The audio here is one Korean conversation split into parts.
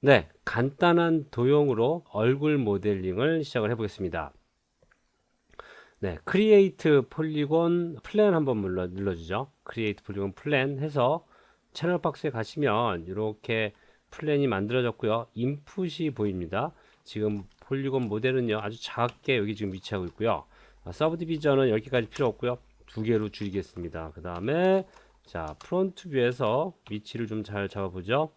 네, 간단한 도형으로 얼굴 모델링을 시작을 해보겠습니다. 네, 크리에이트 폴리곤 플랜 한번 눌러, 눌러주죠. 크리에이트 폴리곤 플랜 해서 채널 박스에 가시면 이렇게 플랜이 만들어졌고요. 인풋이 보입니다. 지금 폴리곤 모델은요 아주 작게 여기 지금 위치하고 있고요. 아, 서브 디비전은 여기까지 필요 없고요. 두 개로 줄이겠습니다. 그 다음에 자 프론트 뷰에서 위치를 좀 잘 잡아보죠.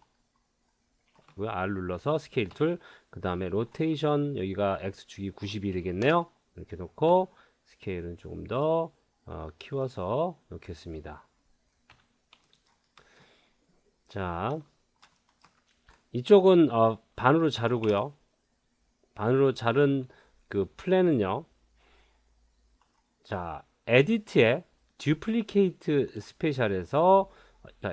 R 눌러서 스케일 툴, 그 다음에 로테이션 여기가 X축이 90이 되겠네요. 이렇게 놓고 스케일은 조금 더 어, 키워서 놓겠습니다. 자, 이쪽은 어, 반으로 자르고요. 반으로 자른 그 플랜은요. 자, 에디트에 듀플리케이트 스페셜에서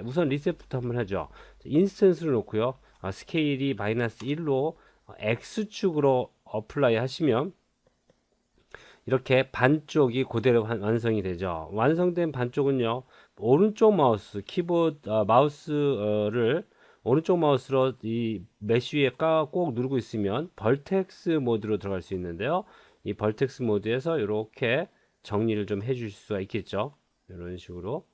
우선 리셋부터 한번 하죠. 인스턴스를 놓고요. 아, 스케일이 마이너스 1로 X축으로 어플라이 하시면 이렇게 반쪽이 그대로 완성이 되죠. 완성된 반쪽은요. 오른쪽 마우스 키보드 어, 마우스를 오른쪽 마우스로 이 메쉬 위에 꼭 누르고 있으면 벌텍스 모드로 들어갈 수 있는데요. 이 벌텍스 모드에서 이렇게 정리를 좀 해주실 수가 있겠죠. 이런 식으로.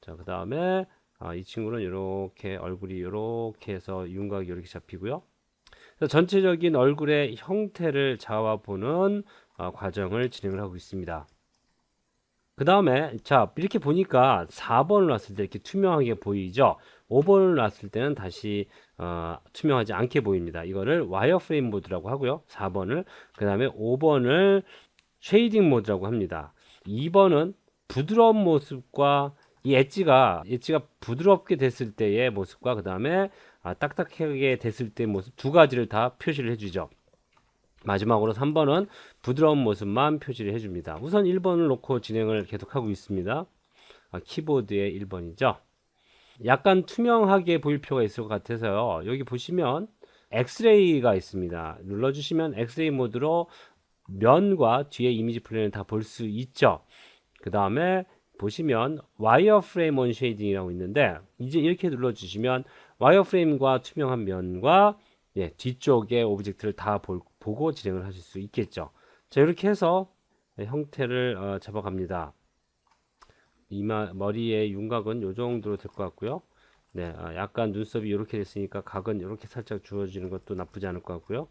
자, 그 다음에 아, 이 친구는 이렇게 얼굴이 이렇게 해서 윤곽이 이렇게 잡히고요. 전체적인 얼굴의 형태를 잡아보는 어, 과정을 진행을 하고 있습니다. 그 다음에 자 이렇게 보니까 4번을 놨을 때 이렇게 투명하게 보이죠? 5번을 놨을 때는 다시 어, 투명하지 않게 보입니다. 이거를 와이어프레임 모드라고 하고요. 4번을. 그 다음에 5번을 쉐이딩 모드라고 합니다. 2번은 부드러운 모습과 이 엣지가 엣지가 부드럽게 됐을 때의 모습과 그 다음에 아, 딱딱하게 됐을 때의 모습 두 가지를 다 표시를 해주죠 마지막으로 3번은 부드러운 모습만 표시를 해줍니다. 우선 1번을 놓고 진행을 계속하고 있습니다. 아, 키보드의 1번이죠. 약간 투명하게 보일 필요가 있을 것 같아서요. 여기 보시면 엑스레이가 있습니다. 눌러주시면 엑스레이 모드로 면과 뒤에 이미지 플레이를 다볼 수 있죠. 그 다음에 보시면 와이어프레임 온 쉐이딩이라고 있는데 이제 이렇게 눌러주시면 와이어프레임과 투명한 면과 예, 뒤쪽에 오브젝트를 다 볼, 보고 진행을 하실 수 있겠죠. 자, 이렇게 해서 형태를 어, 잡아갑니다. 이마 머리의 윤곽은 이 정도로 될 것 같고요. 네, 아, 약간 눈썹이 이렇게 됐으니까 각은 이렇게 살짝 주어지는 것도 나쁘지 않을 것 같고요.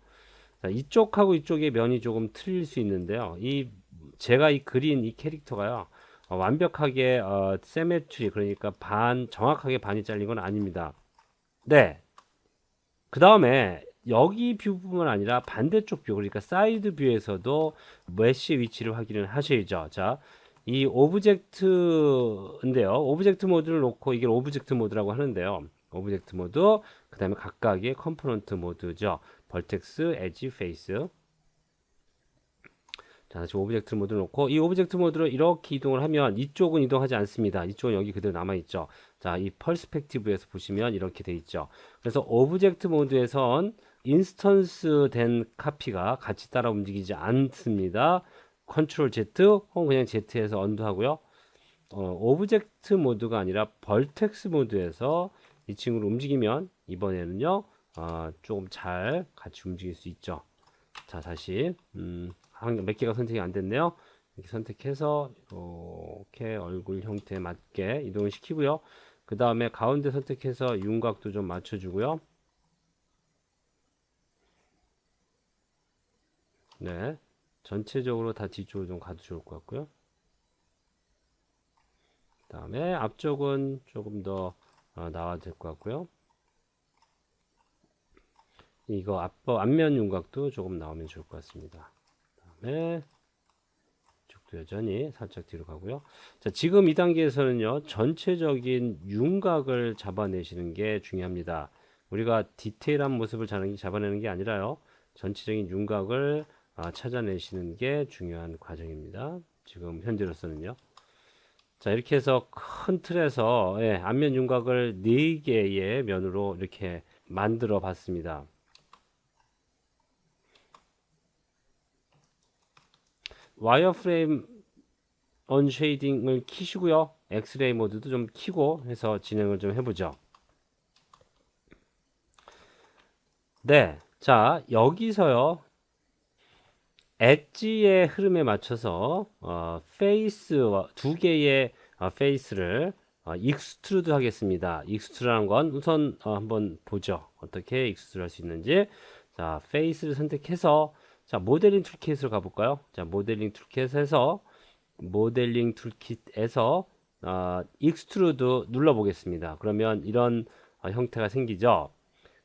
자, 이쪽하고 이쪽의 면이 조금 틀릴 수 있는데요. 이 제가 이 그린 이 캐릭터가요. 어, 완벽하게 어, 세메트리 그러니까 반 정확하게 반이 잘린 건 아닙니다. 네. 그 다음에 여기 뷰뿐만 아니라 반대쪽 뷰 그러니까 사이드 뷰에서도 메쉬 위치를 확인을 하셔야죠. 자이 오브젝트 인데요. 오브젝트 모드를 놓고 이게 오브젝트 모드라고 하는데요. 오브젝트 모드 그 다음에 각각의 컴포넌트 모드죠. 벌텍스, 엣지, 페이스 자, 다시 오브젝트 모드를 놓고 이 오브젝트 모드로 이렇게 이동을 하면 이쪽은 이동하지 않습니다. 이쪽은 여기 그대로 남아 있죠. 자, 이 퍼스펙티브에서 보시면 이렇게 돼 있죠. 그래서 오브젝트 모드에선 인스턴스 된 카피가 같이 따라 움직이지 않습니다. 컨트롤 Z 혹은 그냥 Z에서 언두하고요. 어, 오브젝트 모드가 아니라 벌텍스 모드에서 이 친구를 움직이면 이번에는요 어, 조금 잘 같이 움직일 수 있죠. 자 다시 음, 몇 개가 선택이 안 됐네요. 이렇게 선택해서 이렇게 얼굴 형태에 맞게 이동을 시키고요. 그 다음에 가운데 선택해서 윤곽도 좀 맞춰주고요. 네. 전체적으로 다 뒤쪽으로 좀 가도 좋을 것 같고요. 그 다음에 앞쪽은 조금 더 어, 나와도 될 것 같고요. 이거 앞, 앞면 윤곽도 조금 나오면 좋을 것 같습니다. 그 다음에 이쪽도 여전히 살짝 뒤로 가고요. 자, 지금 이 단계에서는요, 전체적인 윤곽을 잡아내시는 게 중요합니다. 우리가 디테일한 모습을 잡아내는 게 아니라요, 전체적인 윤곽을 아, 찾아내시는 게 중요한 과정입니다. 지금 현재로서는요. 자 이렇게 해서 큰 틀에서 예, 앞면 윤곽을 4개의 면으로 이렇게 만들어 봤습니다. 와이어프레임 언쉐이딩을 키시고요. 엑스레이 모드도 좀 키고 해서 진행을 좀 해보죠. 네. 자, 여기서요. 엣지의 흐름에 맞춰서 어, 페이스 두 개의 어, 페이스를 어, 익스트루드 하겠습니다. 익스트루드라는 건 우선 어, 한번 보죠. 어떻게 익스트루드 할 수 있는지. 자, 페이스를 선택해서 자, 모델링 툴킷으로 가볼까요? 자, 모델링 툴킷에서 모델링 툴킷에서 어, 익스트루드 눌러 보겠습니다. 그러면 이런 어, 형태가 생기죠.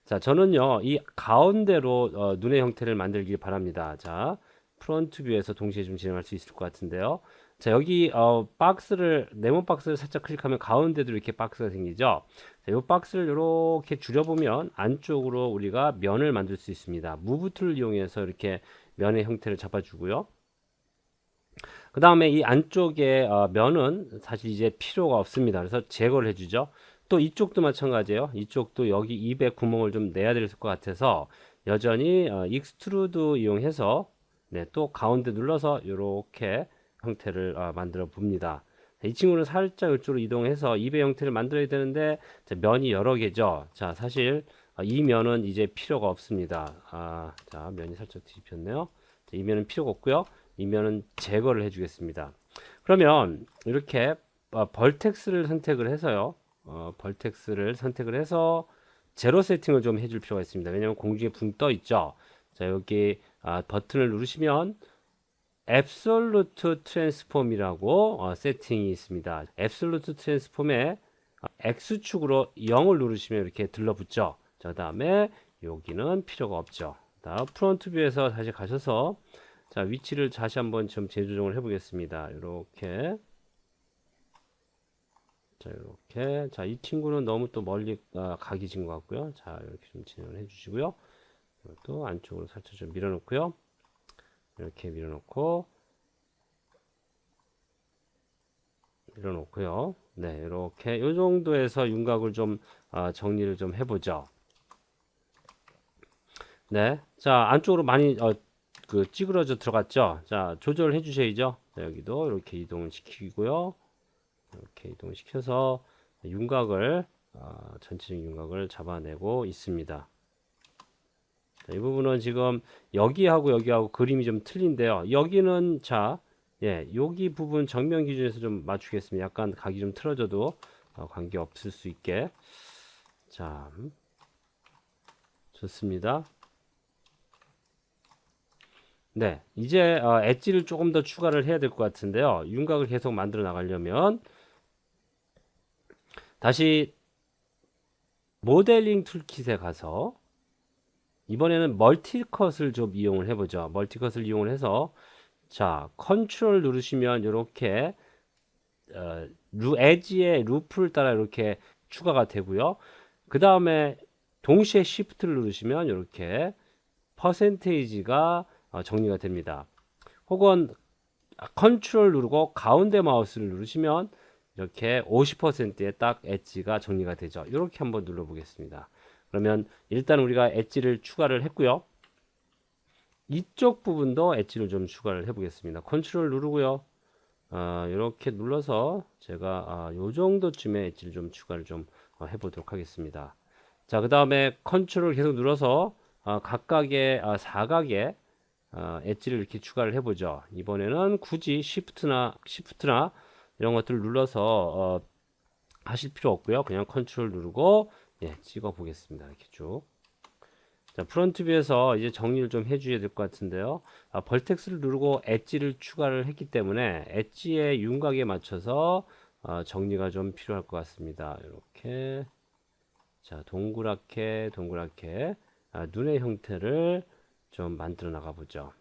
자, 저는요, 이 가운데로 어, 눈의 형태를 만들길 바랍니다. 자, 프론트 뷰에서 동시에 좀 진행할 수 있을 것 같은데요. 자, 여기 어, 박스를 네모 박스를 살짝 클릭하면 가운데도 이렇게 박스가 생기죠. 자, 이 박스를 이렇게 줄여보면 안쪽으로 우리가 면을 만들 수 있습니다. 무브 툴을 이용해서 이렇게 면의 형태를 잡아주고요. 그 다음에 이 안쪽에 어, 면은 사실 이제 필요가 없습니다. 그래서 제거를 해주죠. 또 이쪽도 마찬가지예요. 이쪽도 여기 입에 구멍을 좀 내야 될 것 같아서 여전히 어, 익스트루드 이용해서 네, 또 가운데 눌러서 이렇게 형태를 어, 만들어 봅니다. 이 친구는 살짝 이쪽으로 이동해서 입의 형태를 만들어야 되는데 자, 면이 여러 개죠. 자, 사실 아, 이 면은 이제 필요가 없습니다. 아, 자, 면이 살짝 뒤집혔네요. 자, 이 면은 필요가 없고요. 이 면은 제거를 해주겠습니다. 그러면 이렇게 어, 벌텍스를 선택을 해서요. 어, 벌텍스를 선택을 해서 제로 세팅을 좀 해줄 필요가 있습니다. 왜냐하면 공중에 붕 떠 있죠. 자, 여기 아, 버튼을 누르시면 앱솔루트 트랜스폼이라고 어, 세팅이 있습니다. 앱솔루트 트랜스폼에 어, X축으로 0을 누르시면 이렇게 들러붙죠. 자, 다음에 여기는 필요가 없죠. 다음 프론트 뷰에서 다시 가셔서 자, 위치를 다시 한번 좀 재조정을 해 보겠습니다. 이렇게 자, 이렇게 자, 이 친구는 너무 또 멀리 아, 가기 진것 같고요. 자, 이렇게 좀 진행을 해 주시고요. 이것도 안쪽으로 살짝 좀 밀어 놓고요. 이렇게 밀어 놓고 밀어 놓고요. 네, 이렇게 이 정도에서 윤곽을 좀 아, 정리를 좀 해보죠. 네, 자 안쪽으로 많이 어, 그 찌그러져 들어갔죠. 자 조절해 주셔야죠. 자, 여기도 이렇게 이동을 시키고요. 이렇게 이동을 시켜서 윤곽을 어, 전체적인 윤곽을 잡아내고 있습니다. 자, 이 부분은 지금 여기하고 여기하고 그림이 좀 틀린데요. 여기는 자, 예, 여기 부분 정면 기준에서 좀 맞추겠습니다. 약간 각이 좀 틀어져도 어, 관계 없을 수 있게. 자, 음. 좋습니다. 네, 이제 어, 엣지를 조금 더 추가를 해야 될 것 같은데요. 윤곽을 계속 만들어 나가려면 다시 모델링 툴킷에 가서 이번에는 멀티컷을 좀 이용을 해보죠. 멀티컷을 이용을 해서 자 컨트롤 누르시면 이렇게 어, 루 엣지의 루프를 따라 이렇게 추가가 되고요. 그 다음에 동시에 시프트를 누르시면 이렇게 퍼센테이지가 어, 정리가 됩니다. 혹은 컨트롤 누르고 가운데 마우스를 누르시면 이렇게 50%의 딱 엣지가 정리가 되죠. 이렇게 한번 눌러 보겠습니다. 그러면 일단 우리가 엣지를 추가를 했고요. 이쪽 부분도 엣지를 좀 추가를 해 보겠습니다. 컨트롤 누르고요. 어, 이렇게 눌러서 제가 아, 요 정도쯤의 엣지를 좀 추가를 좀 어, 해보도록 하겠습니다. 자, 그 다음에 컨트롤 계속 눌러서 어, 각각의 아, 사각의 어, 엣지를 이렇게 추가를 해보죠. 이번에는 굳이 시프트나 시프트나 이런 것들을 눌러서 어, 하실 필요 없고요. 그냥 컨트롤 누르고 예, 찍어 보겠습니다. 이렇게 쭉. 자, 프론트 뷰에서 이제 정리를 좀 해줘야 될 것 같은데요. 아, 벌텍스를 누르고 엣지를 추가를 했기 때문에 엣지의 윤곽에 맞춰서 어, 정리가 좀 필요할 것 같습니다. 이렇게 자 동그랗게 동그랗게 아, 눈의 형태를 좀 만들어 나가 보죠.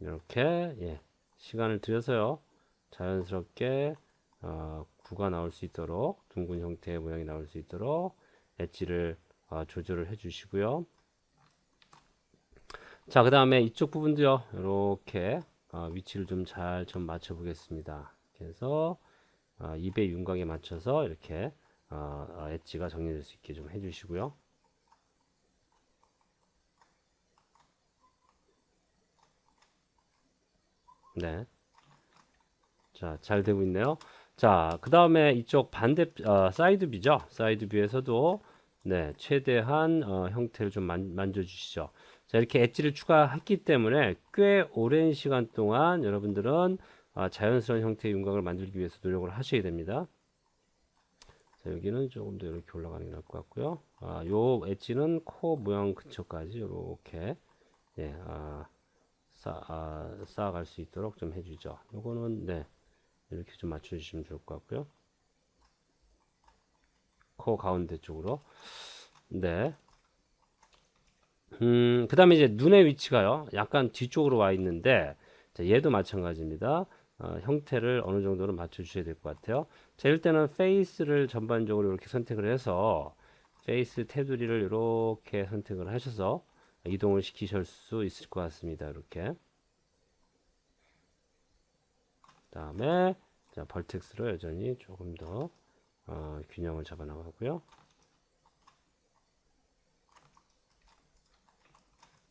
이렇게 예, 시간을 들여서요 자연스럽게 어, 구가 나올 수 있도록 둥근 형태의 모양이 나올 수 있도록 엣지를 어, 조절을 해 주시고요. 자, 그 다음에 이쪽 부분도요, 이렇게 어, 위치를 좀 잘좀 맞춰 보겠습니다. 그래서 어, 입의 윤곽에 맞춰서 이렇게 어, 어, 엣지가 정리될 수 있게 좀 해주시고요. 네. 자, 잘 되고 있네요. 자, 그 다음에 이쪽 반대, 어, 사이드 뷰죠. 사이드 뷰에서도 네, 최대한 어, 형태를 좀 만, 만져주시죠. 자, 이렇게 엣지를 추가했기 때문에 꽤 오랜 시간 동안 여러분들은 아, 자연스러운 형태의 윤곽을 만들기 위해서 노력을 하셔야 됩니다. 자, 여기는 조금 더 이렇게 올라가는 게 나을 것 같고요. 아, 요 엣지는 코 모양 근처까지 이렇게 예, 아, 쌓, 아, 쌓아갈 수 있도록 좀 해주죠. 요거는 네, 이렇게 좀 맞춰주시면 좋을 것 같고요. 코 가운데 쪽으로. 네. 음, 그 다음에 이제 눈의 위치가요. 약간 뒤쪽으로 와 있는데, 자, 얘도 마찬가지입니다. 어, 형태를 어느 정도는 맞춰주셔야 될 것 같아요. 자, 이럴 때는 페이스를 전반적으로 이렇게 선택을 해서, 페이스 테두리를 이렇게 선택을 하셔서 이동을 시키실 수 있을 것 같습니다. 이렇게. 그 다음에, 자, 벌텍스로 여전히 조금 더, 어, 균형을 잡아 나가고요.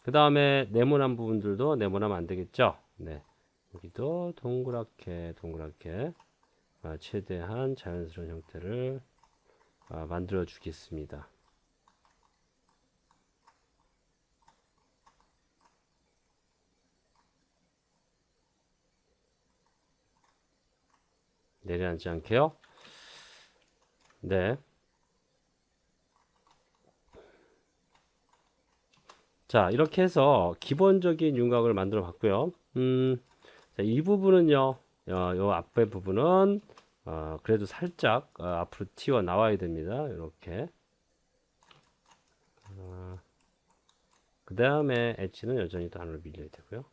그 다음에 네모난 부분들도 네모나면 안 되겠죠? 네. 여기도 동그랗게 동그랗게 아, 최대한 자연스러운 형태를 아, 만들어 주겠습니다. 내려앉지 않게요. 네. 자, 이렇게 해서 기본적인 윤곽을 만들어 봤고요. 음, 자, 이 부분은요, 어, 요 앞에 부분은, 어, 그래도 살짝, 어, 앞으로 튀어 나와야 됩니다. 이렇게. 어, 그 다음에 엣지는 여전히 또 안으로 밀려야 되고요.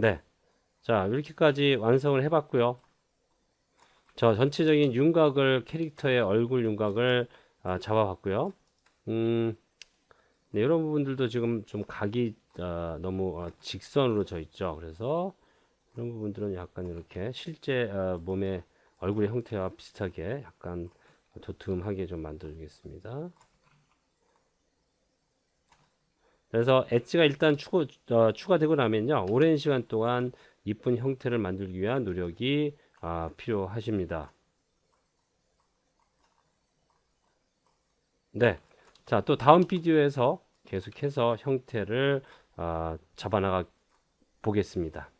네. 자, 이렇게까지 완성을 해봤고요. 저 전체적인 윤곽을 캐릭터의 얼굴 윤곽을 아, 잡아봤고요. 음, 네, 이런 부분들도 지금 좀 각이 아, 너무 어, 직선으로 져 있죠. 그래서 이런 부분들은 약간 이렇게 실제 어, 몸의 얼굴의 형태와 비슷하게 약간 도톰하게 좀 만들어주겠습니다. 그래서 엣지가 일단 추가, 어, 추가되고 나면요. 오랜 시간 동안 이쁜 형태를 만들기 위한 노력이 아, 필요하십니다. 네. 자, 또 다음 비디오에서 계속해서 형태를 아, 잡아나가 보겠습니다.